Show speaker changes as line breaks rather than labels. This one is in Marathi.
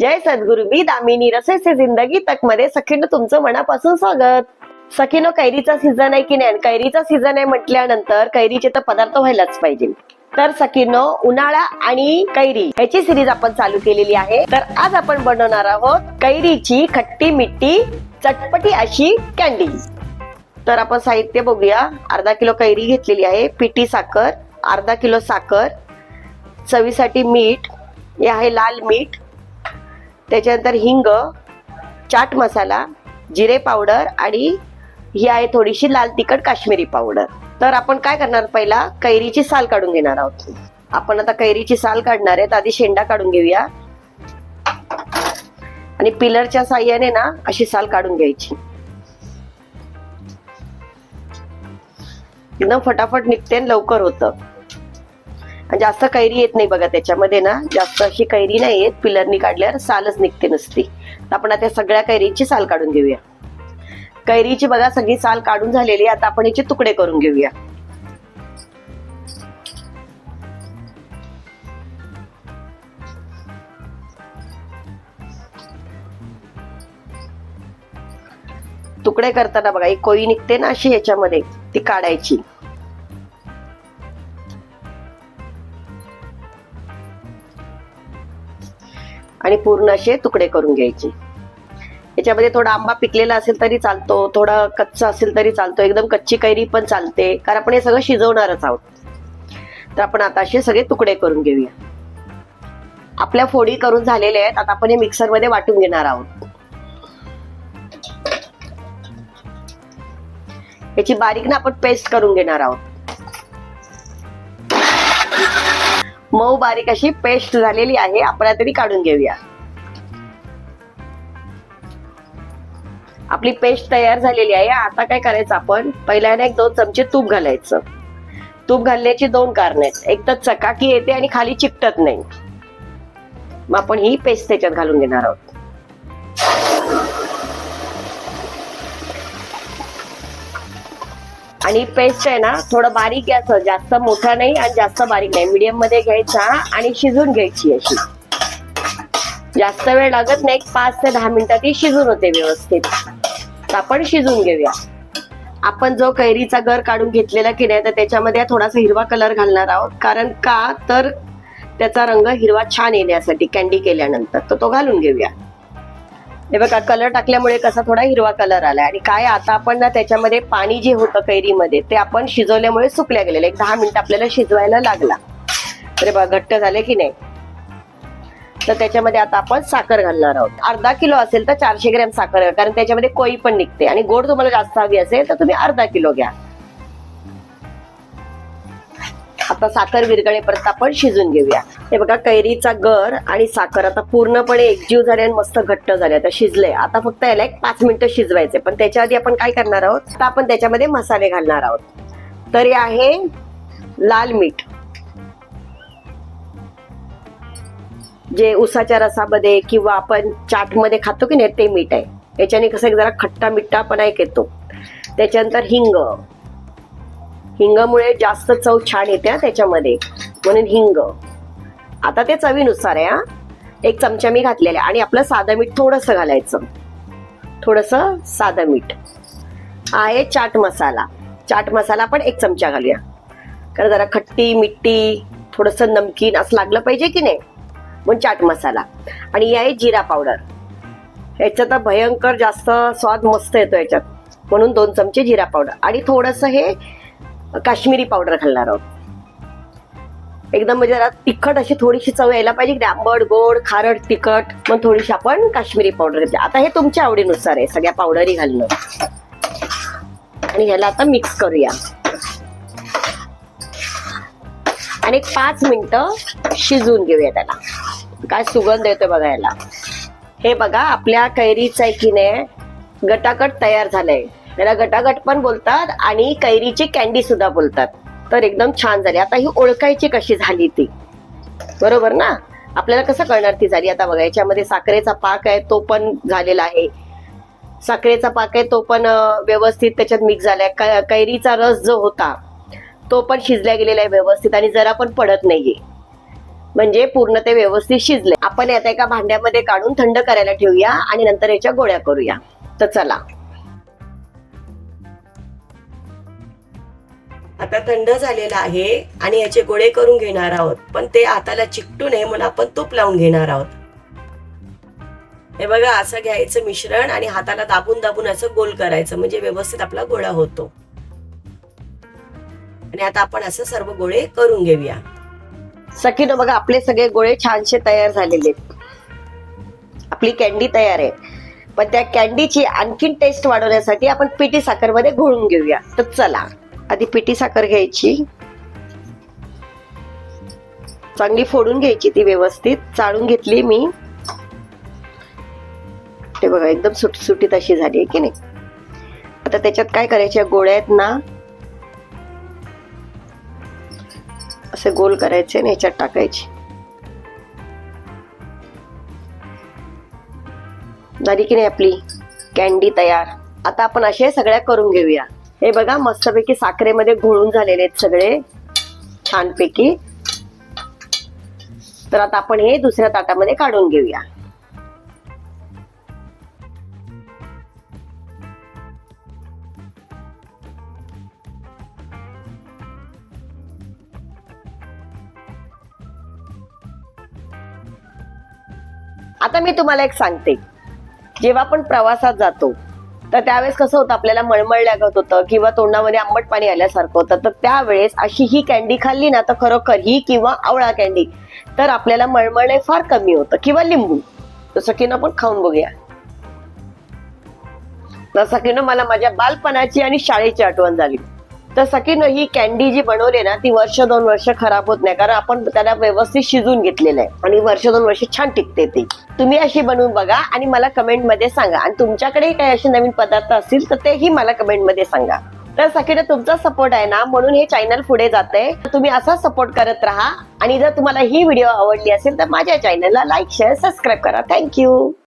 जय सद्गुरु मी दामिनी रसे से जिंदगी तकमध्ये सखीनो तुमचं मनापासून स्वागत. सखीनो कैरीचा सीझन आहे की नाही? कैरीचा सीझन आहे म्हटल्यानंतर कैरीचे तर पदार्थ व्हायलाच पाहिजे. तर सखीनो उन्हाळा आणि कैरी ह्याची सिरीज आपण चालू केलेली आहे. तर आज आपण बनवणार आहोत कैरीची खट्टी मिट्टी चटपटी अशी कॅन्डी तर आपण साहित्य बघूया. अर्धा किलो कैरी घेतलेली आहे. पिठी साखर अर्धा किलो साखर चवीसाठी मीठ हे आहे लाल मीठ त्याच्यानंतर हिंग चाट मसाला जिरे पावडर आणि ही आहे थोडीशी लाल तिखट काश्मीरी पावडर. तर आपण काय करणार? पहिला कैरीची साल काढून घेणार आहोत. आपण आता कैरीची साल काढणार आहेत. आधी शेंडा काढून घेऊया. आणि पिलरच्या साह्याने ना अशी साल काढून घ्यायची. एकदम फटाफट निघते लवकर होतं. जास्त कैरी येत नाही बघा त्याच्यामध्ये ना. जास्त अशी कैरी नाही येत. पिलरनी काढल्यावर सालच निघते नसती. तर आपण आता सगळ्या कैरीची साल काढून घेऊया. कैरीची बघा सगळी साल काढून झालेली आता आपण याचे तुकडे करून घेऊया. तुकडे करताना बघा एक कोई निघते ना अशी याच्यामध्ये ती काढायची. आणि पूर्ण असे तुकडे करून घ्यायचे. याच्यामध्ये थोडा आंबा पिकलेला असेल तरी चालतो थोडा कच्चा असेल तरी चालतो एकदम कच्ची कैरी पण चालते कारण आपण हे सगळं शिजवणारच आहोत. तर आपण आता असे सगळे तुकडे करून घेऊया. आपल्या फोडी करून झालेल्या आहेत आता आपण हे मिक्सरमध्ये वाटून घेणार आहोत. याची बारीक ना आपण पेस्ट करून घेणार आहोत. मऊ बारीक अशी पेस्ट झालेली आहे. आपण आता ती काढून घेऊया. आपली पेस्ट तयार झालेली आहे. आता काय करायचं आपण? पहिल्याने एक दोन चमचे तूप घालायचं. तूप घालण्याची दोन कारण आहेत. एक तर चकाकी येते आणि खाली चिकटत नाही. मग आपण ही पेस्ट त्याच्यात घालून घेणार आहोत. आणि पेस्ट आहे ना थोडं बारीक घ्यायचं जास्त मोठा नाही आणि जास्त बारीक नाही. मीडियममध्ये घ्यायचा आणि शिजून घ्यायची अशी. जास्त वेळ लागत नाही एक पाच ते दहा मिनिटात ती शिजून होते व्यवस्थित. तर आपण शिजून घेऊया. आपण जो कैरीचा गर काढून घेतलेला की नाही तर त्याच्यामध्ये थोडासा हिरवा कलर घालणार आहोत. कारण का? तर त्याचा रंग हिरवा छान येण्यासाठी कॅन्डी केल्यानंतर. तर तो घालून घेऊया. हे बघा कलर टाकल्यामुळे कसा थोडा हिरवा कलर आला आणि काय आता आपण ना त्याच्यामध्ये पाणी जे होतं कैरीमध्ये ते आपण शिजवल्यामुळे सुकल्या गेलेलं. एक दहा मिनिट आपल्याला शिजवायला लागला. अरे बघा घट्ट झाले की नाही? तर त्याच्यामध्ये आता आपण साखर घालणार आहोत. अर्धा किलो असेल तर चारशे ग्रॅम साखर कारण त्याच्यामध्ये कोई पण निघते. आणि गोड तुम्हाला जास्त हवी असेल तर तुम्ही अर्धा किलो घ्या. आता साखर विरगळेपर्यंत आपण शिजून घेऊया. हे बघा कैरीचा गर आणि साखर आता पूर्णपणे एकजीव झाले आणि मस्त घट्ट झाले. आता शिजले आता फक्त याला एक पाच मिनिटं शिजवायचे पण त्याच्या आधी आपण काय करणार आहोत? तर आपण त्याच्यामध्ये मसाले घालणार आहोत. तर हे आहे लाल मीठ. जे उसाच्या रसामध्ये किंवा आपण चाटमध्ये खातो की नाही ते मीठ आहे. याच्याने कसं जरा खट्टा मिठ्ठा पण एक येतो. त्याच्यानंतर हिंग. हिंगामुळे जास्त चव छान येते त्याच्यामध्ये. म्हणून हिंग. आता ते चवीनुसार आहे हा. एक चमचा मी घातलेला आणि आपलं साधं मीठ थोडंसं घालायचं. थोडंसं साधं मीठ. आहे चाट मसाला. चाट मसाला पण एक चमचा घालूया. कारण जरा खट्टी मिट्टी थोडंसं नमकीन असं लागलं पाहिजे की नाही? म्हणून चाट मसाला. आणि आहे जिरा पावडर. ह्याच्यात तर भयंकर जास्त स्वाद मस्त येतो याच्यात म्हणून दोन चमचे जिरा पावडर. आणि थोडंसं हे काश्मीरी पावडर घालणार आहोत. एकदम म्हणजे जरा तिखट अशी थोडीशी चव यायला पाहिजे. डांबड आंबट गोड खारट तिखट मग थोडीशी आपण काश्मीरी पावडर घेतली. आता हे तुमच्या आवडीनुसार आहे. सगळ्या पावडरी घालणं. आणि ह्याला आता मिक्स करूया. आणि एक पाच मिनिटं शिजवून घेऊया त्याला. काय सुगंध येतोय बघा याला हे बघा आपल्या कैरीचा आहे की नाही? गटाकट तयार झालंय. त्याला गटागट पण बोलतात आणि कैरीची कॅन्डी सुद्धा बोलतात. तर एकदम छान झाली. आता ही ओळखायची कशी झाली ती? बरोबर ना? आपल्याला कसं कळणार ती झाली? आता बघा याच्यामध्ये साखरेचा पाक आहे तो पण झालेला आहे. साखरेचा पाक आहे तो पण व्यवस्थित त्याच्यात मिक्स झालाय. कैरीचा रस जो होता तो पण शिजला गेलेला आहे व्यवस्थित आणि जरा पण पडत नाहीये. म्हणजे पूर्ण ते व्यवस्थित शिजले आपण आता एका भांड्यामध्ये काढून थंड करायला ठेवूया आणि नंतर याच्या गोळ्या करूया. तर चला. आता थंड झालेला आहे आणि याचे गोळे करून घेणार आहोत. पण ते हाताला चिकटू नये म्हणून आपण तूप लावून घेणार आहोत. हे बघा असं घ्यायचं मिश्रण आणि हाताला दाबून दाबून असं गोल करायचं म्हणजे व्यवस्थित आपला गोळा होतो. आणि आता आपण असं सर्व गोळे करून घेऊया. सखीनं बघा आपले सगळे गोळे छानसे तयार झालेले आहेत. आपली कॅन्डी तयार आहे. पण त्या कॅन्डीची आणखीन टेस्ट वाढवण्यासाठी आपण पिठी साखरमध्ये घोळून घेऊया. तर चला. आधी पिठी साखर घ्यायची. चांगली फोडून घ्यायची ती व्यवस्थित. चाळून घेतली मी. ते बघा एकदम सुटसुटीत अशी झाली आहे की नाही? आता त्याच्यात काय करायचे? गोळ्या आहेत ना. असे गोल करायचे आणि ह्याच्यात टाकायचे. झाली की नाही आपली? कॅन्डी तयार. आता आपण असे सगळ्या करून घेऊया. हे बघा मस्तपैकी साखरेमध्ये घोळून झालेले आहेत सगळे छानपैकी. तर आता आपण हे दुसऱ्या ताटामध्ये काढून घेऊया. आता मी तुम्हाला एक सांगते. जेव्हा आपण प्रवासात जातो तर त्यावेळेस कसं होतं आपल्याला मळमळ लागत होतं किंवा तोंडामध्ये आंबट पाणी आल्यासारखं होतं. तर त्यावेळेस अशी ही कॅन्डी खाल्ली ना तर खरोखर ही किंवा आवळा कॅन्डी तर आपल्याला मळमळणे फार कमी होतं. किंवा लिंबू जसं की आपण खाऊन बघूया. तर सखीनं मला माझ्या बालपणाची आणि शाळेची आठवण झाली. तर सखीनं ही कॅन्डी जी बनवली ना ती वर्ष दोन वर्ष खराब होत नाही. कारण आपण त्याला व्यवस्थित शिजून घेतलेलं आहे. आणि वर्ष दोन वर्ष छान टिकते ती. तुम्ही अशी बनवून बघा आणि मला कमेंटमध्ये सांगा. आणि तुमच्याकडे काही असे नवीन पदार्थ असतील तर तेही मला कमेंटमध्ये सांगा. तर सखीने तुमचा सपोर्ट आहे ना म्हणून हे चॅनल पुढे जाते तुम्ही असा सपोर्ट करत राहा. आणि जर तुम्हाला ही व्हिडिओ आवडली असेल तर माझ्या चॅनलला लाईक शेअर सबस्क्राईब करा. Thank you